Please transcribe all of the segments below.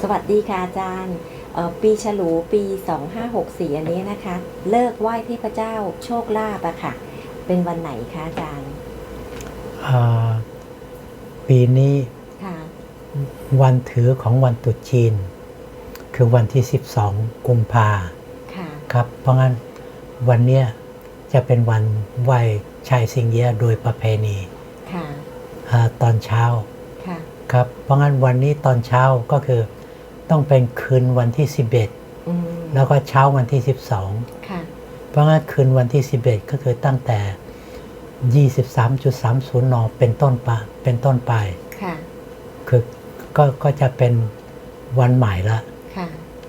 สวัสดีค่ะอาจารย์เอ่อปีฉลูปี 2564 อันนี้นะคะ เลิกไหว้เทพเจ้าโชคลาภอะค่ะ เป็นวันไหนคะอาจารย์อ่าปีนี้ค่ะวันถือของวันตรุษจีน คือวันที่ 12 กุมภาค่ะครับ เพราะงั้นวันเนี้ยจะเป็นวันไหว้ชายสิงเยียโดยประเพณีค่ะอาตอนเช้าค่ะครับ เพราะงั้นวันนี้ตอนเช้าก็คือ ต้องเป็นคืนวันที่อืม11 แล้วก็เช้าวันที่ 12ค่ะเพราะงั้นคืนวันที่ 11 ก็คือตั้งแต่ 23.30 น เป็นต้นไปเป็นต้นไปค่ะคือก็ก็จะเป็นวันใหม่ละค่ะ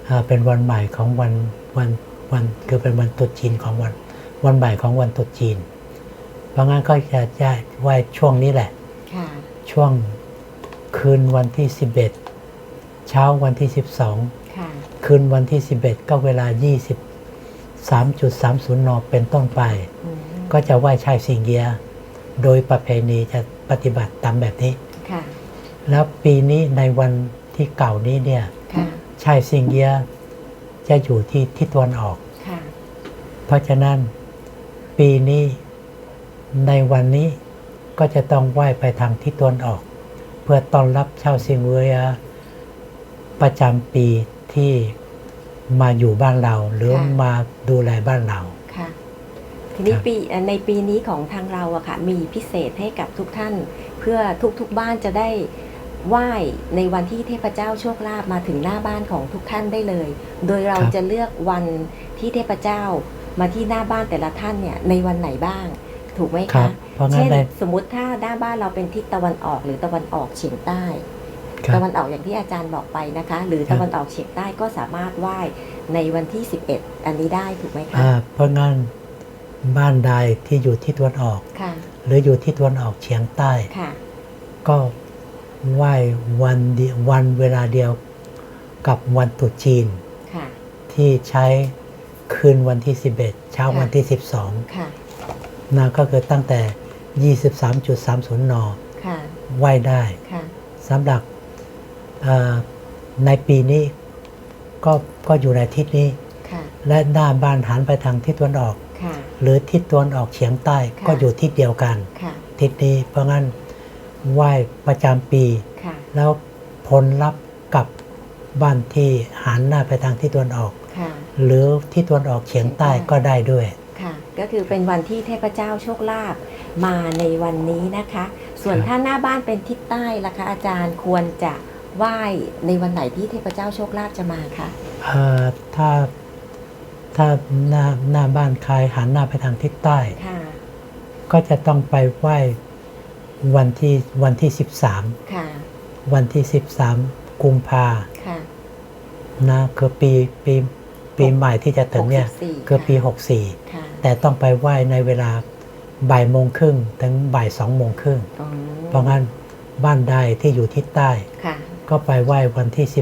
อ่าเป็นวันใหม่ของวันวันวันคือเป็นวันตรุษจีนของวันวันใหม่ของวันตรุษจีน เพราะงั้นก็จะจะไหว้ช่วงนี้แหละค่ะช่วงคืนวันที่ 11 เช้าวันที่ค่ะ12 คืนวันที่ 11 ก็เวลา 23.30 น เป็นต้นไปอืมก็จะไหว้ชายสิงเกียโดยประเพณีจะปฏิบัติตามแบบนี้ค่ะแล้วปีนี้ในวันที่เก่านี้เนี่ยค่ะชายสิงเกียจะอยู่ที่ทิศตะวันออกค่ะเพราะฉะนั้นปีนี้ในวันนี้ก็จะต้องไหว้ไปทางทิศตะวันออก เพื่อต้อนรับชาวสิงเวีย ประจำปีที่มาอยู่บ้านเรา หรือค่ะ มาดูแลบ้านเรา ค่ะ ทีนี้ครับ ปีเอ่อในปีนี้ของทางเราอะค่ะ มีพิเศษให้กับทุกท่าน เพื่อทุกๆบ้านจะได้ไหว้ในวันที่เทพเจ้าโชคลาภมาถึงหน้าบ้านของทุกท่านได้เลย โดยเราครับ จะเลือกวันที่เทพเจ้ามาที่หน้าบ้านแต่ละท่านเนี่ยในวันไหนบ้าง ถูกไหมครัคะบ เพราะงั้เช่นนในสมมุติถ้าหน้าบ้านเราเป็นทิศตะวันออกหรือตะวันออกเฉียงใต้ครับ ตะวันออกอย่างที่อาจารย์บอกไปนะคะ หรือครับตะวันออกเฉียงใต้ก็สามารถไหว้ในวันที่ 11 อันนี้ได้ถูกไหมคะอ่าเพราะงั้นบ้านใดที่อยู่ที่ตะวันออกค่ะหรืออยู่ที่ตะวันออกเฉียงใต้ค่ะก็ไหว้วันเดียววันเวลาเดียวกับวันตรุษจีนค่ะที่ใช้คืนวันที่ 11 เช้าค่ะวันที่ค่ะ12นะก็คือตั้งแต่ 23.30นค่ะไหว้ได้ค่ะสำหรับเอ่อ ในปีนี้ก็ก็อยู่ในทิศนี้ค่ะและหน้าบ้านหันไปทางทิศตะวันออกค่ะหรือทิศตะวันออกเฉียงใต้ค่ะก็อยู่ทิศเดียวกันค่ะทิศนี้เพราะงั้นไหว้ประจำปีค่ะแล้วผลลัพธ์กับบ้านที่หันหน้าไปทางทิศตะวันออกค่ะหรือทิศตะวันออกเฉียงใต้เฉียงใต้ก็ได้ด้วยค่ะก็คือเป็นวันที่เทพเจ้าโชคลาภมาในวันนี้นะคะ ส่วนครับถ้าหน้าบ้านเป็นทิศใต้ล่ะคะอาจารย์ควรจะ ไหว้ในวันไหนที่เทพเจ้าโชคลาภจะมาคะเอ่อถ้าถ้าหน้าหน้าบ้านใครหันหน้าไปทางทิศใต้ค่ะก็จะต้องไปไหว้วันที่วันที่ค่ะ13วันที่13กุมภาค่ะนะคือปีปีปีใหม่ที่จะถึงเนี่ย64คือปีค่ะ64ค่ะแต่ต้องไปไหว้ในเวลาบ่ายโมงครึ่งถึงบ่ายสองโมงครึ่งอ๋อเพราะงั้นบ้านใดที่อยู่ทิศใต้ค่ะ ก็ไปไหว้วันที่ค่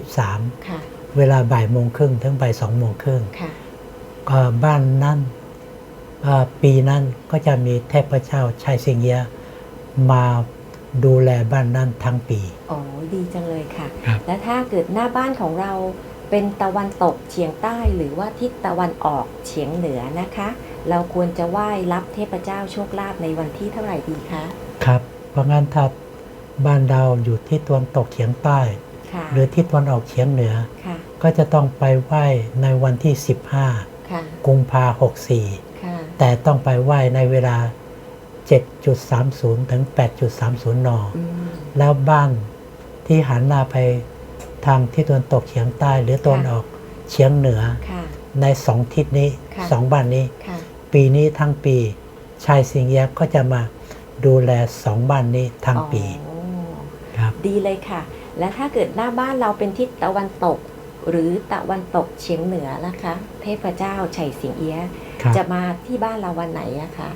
ะ13 เวลาบ่ายโมงครึ่งถึงบ่ายสองโมงครึ่งค่ะเอ่อบ้านนั้นเอ่อปีนั้นก็จะมีเทพเจ้าชายสิงเอียะมาดูแลบ้านนั้นทั้งปีโอ้ยดีจังเลยค่ะครับและถ้าเกิดหน้าบ้านของเราเป็นตะวันตกเฉียงใต้หรือว่าทิศตะวันออกเฉียงเหนือนะคะ เราควรจะไหว้รับเทพเจ้าโชคลาภในวันที่เท่าไหร่ดีคะ ครับ เพราะงั้นถ้า บ้านเราอยู่ที่ตะวันตกเฉียงใต้ค่ะหรือที่ตะวันออกเฉียงเหนือค่ะก็จะต้องไปไหว้ในวันที่ค่ะ15 กุมภาหกสี่ค่ะแต่ต้องไปไหว้ในเวลา 7.30 ถึง 8.30นอืมแล้วบ้านที่หันหน้าไปทางที่ตะวันตกเฉียงใต้ หรือตะวันค่ะออกเฉียงเหนือค่ะในสองทิศนี้ค่ะสองบ้านนี้ค่ะปีนี้ทั้งปี ชายสิงเอียะก็จะมาดูแลสองบ้านนี้ทั้งปีอ๋อครับ ดีเลยค่ะ และถ้าเกิดหน้าบ้านเราเป็นทิศตะวันตก หรือตะวันตกเฉียงเหนือนะคะ เทพเจ้าไฉสิงเอี้ยะครับจะมาที่บ้านเราวันไหนอะคะ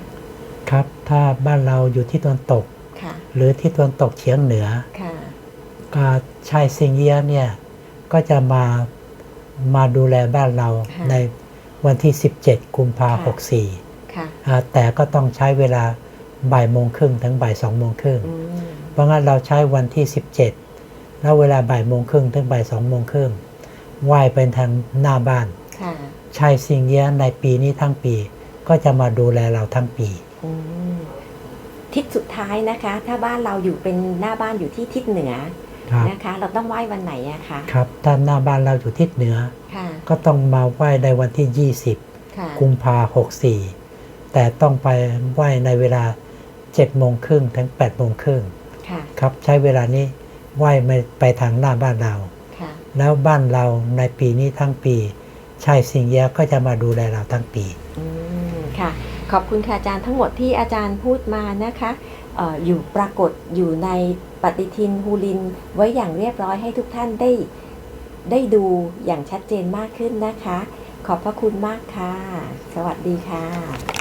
ครับถ้าบ้านเราอยู่ที่ตะวันตกค่ะหรือที่ตะวันตกเฉียงเหนือค่ะก็ชายสิงเอียะเนี่ยก็จะมามาดูแลบ้านเราค่ะในวันที่ 17 กุมภาค่ะหกสี่ค่ะอ่าแต่ก็ต้องใช้เวลาบ่ายโมงครึ่งถึงบ่ายสองโมงครึ่งอืม เพราะงั้นเราใช้วันที่ 17 แล้วเวลาบ่ายโมงครึ่งถึงบ่ายสองโมงครึ่งไหว้เป็นทางหน้าบ้านค่ะชายสิงเอี้ยะในปีนี้ทั้งปีก็จะมาดูแลเราทั้งปีอืมทิศสุดท้ายนะคะ ถ้าบ้านเราอยู่เป็นหน้าบ้านอยู่ที่ทิศเหนือครับนะคะ เราต้องไหว้วันไหนอะคะครับถ้าหน้าบ้านเราอยู่ทิศเหนือค่ะก็ต้องมาไหว้ในวันที่ค่ะ20 กุมภาหกสี่แต่ต้องไปไหว้ในเวลา7โมงครึ่งถึง8โมงครึ่ง ค่ะครับ ใช้เวลานี้ไหว้ไม่ไปทางหน้าบ้านเราค่ะแล้วบ้านเราในปีนี้ทั้งปีชายสิงเอี้ยะก็จะมาดูแลเราทั้งปีอืมค่ะ ขอบคุณค่ะอาจารย์ทั้งหมดที่อาจารย์พูดมานะคะเอออยู่ปรากฏอยู่ในปฏิทินฮูลินไว้อย่างเรียบร้อยให้ทุกท่านได้ได้ดูอย่างชัดเจนมากขึ้นนะคะ ขอบพระคุณมากค่ะ สวัสดีค่ะ